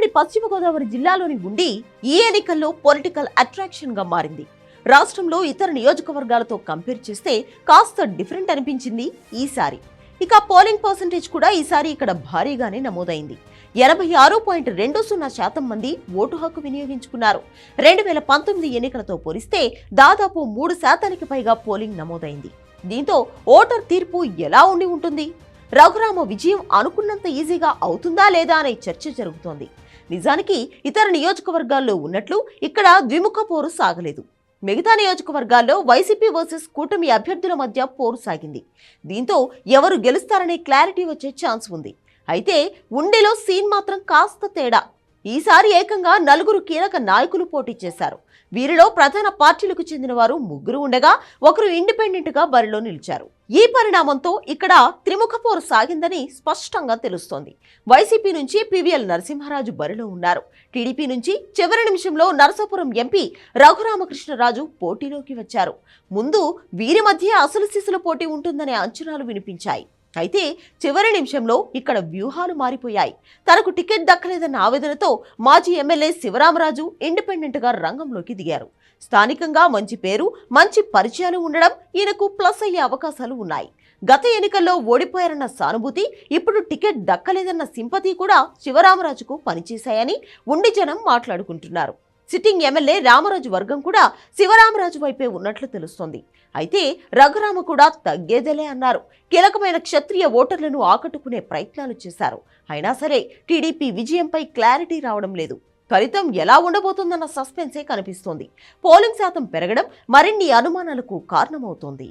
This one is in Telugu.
ఉమ్మడి పశ్చిమ గోదావరి జిల్లాలోని ఉండి ఈ ఎన్నికల్లో పొలిటికల్ అట్రాక్షన్గా మారింది. రాష్ట్రంలో ఇతర నియోజకవర్గాలతో కంపేర్ చేస్తే కాస్త డిఫరెంట్ అనిపించింది ఈసారి. ఇక పోలింగ్ పర్సంటేజ్ కూడా ఈసారి ఇక్కడ భారీగానే నమోదైంది. ఎనభై ఆరు పాయింట్ రెండు సున్నా శాతం మంది ఓటు హక్కు వినియోగించుకున్నారు. రెండు వేల పంతొమ్మిది ఎన్నికలతో పోలిస్తే దాదాపు మూడు శాతానికి పైగా పోలింగ్ నమోదైంది. దీంతో ఓటర్ తీర్పు ఎలా ఉండి ఉంటుంది? రఘురామ విజయం అనుకున్నంత ఈజీగా అవుతుందా లేదా అనే చర్చ జరుగుతోంది. నిజానికి ఇతర నియోజకవర్గాల్లో ఉన్నట్లు ఇక్కడ ద్విముఖ పోరు సాగలేదు. మిగతా నియోజకవర్గాల్లో వైసీపీ వర్సెస్ కూటమి అభ్యర్థుల మధ్య పోరు సాగింది. దీంతో ఎవరు గెలుస్తారనే క్లారిటీ వచ్చే ఛాన్స్ ఉంది. అయితే ఉండేలో సీన్ మాత్రం కాస్త తేడా. ఈసారి ఏకంగా నలుగురు కీలక నాయకులు పోటీ చేశారు. వీరిలో ప్రధాన పార్టీలకు చెందిన వారు ముగ్గురు ఉండగా ఒకరు ఇండిపెండెంట్గా బరిలో నిలిచారు. ఈ పరిణామంతో ఇక్కడ త్రిముఖ పోరు సాగిందని స్పష్టంగా తెలుస్తోంది. వైసీపీ నుంచి పివిఎల్ నరసింహరాజు బరిలో ఉన్నారు. టీడీపీ నుంచి చివరి నిమిషంలో నరసాపురం ఎంపీ రఘురామకృష్ణరాజు పోటీలోకి వచ్చారు. ముందు వీరి మధ్య అసలు శిశుల పోటీ ఉంటుందనే అంచనాలు వినిపించాయి. అయితే చివరి నిమిషంలో ఇక్కడ వ్యూహాలు మారిపోయాయి. తనకు టికెట్ దక్కలేదన్న ఆవేదనతో మాజీ ఎమ్మెల్యే శివరామరాజు ఇండిపెండెంట్గా రంగంలోకి దిగారు. స్థానికంగా మంచి పేరు మంచి పరిచయాలు ఉండడం ఈయనకు ప్లస్ అయ్యే అవకాశాలు ఉన్నాయి. గత ఎన్నికల్లో ఓడిపోయారన్న సానుభూతి ఇప్పుడు టికెట్ దక్కలేదన్న సింపతి కూడా శివరామరాజుకు పనిచేశాయని ఉండి జనం మాట్లాడుకుంటున్నారు. సిట్టింగ్ ఎమ్మెల్యే రామరాజు వర్గం కూడా శివరామరాజు వైపే ఉన్నట్లు తెలుస్తోంది. అయితే రఘురామ కూడా తగ్గేదేలే అన్నారు. కీలకమైన క్షత్రియ ఓటర్లను ఆకట్టుకునే ప్రయత్నాలు చేశారు. అయినా సరే టీడీపీ విజయంపై క్లారిటీ రావడం లేదు. ఫలితం ఎలా ఉండబోతుందన్న సస్పెన్సే కనిపిస్తోంది. పోలింగ్ శాతం పెరగడం మరిన్ని అనుమానాలకు కారణమవుతోంది.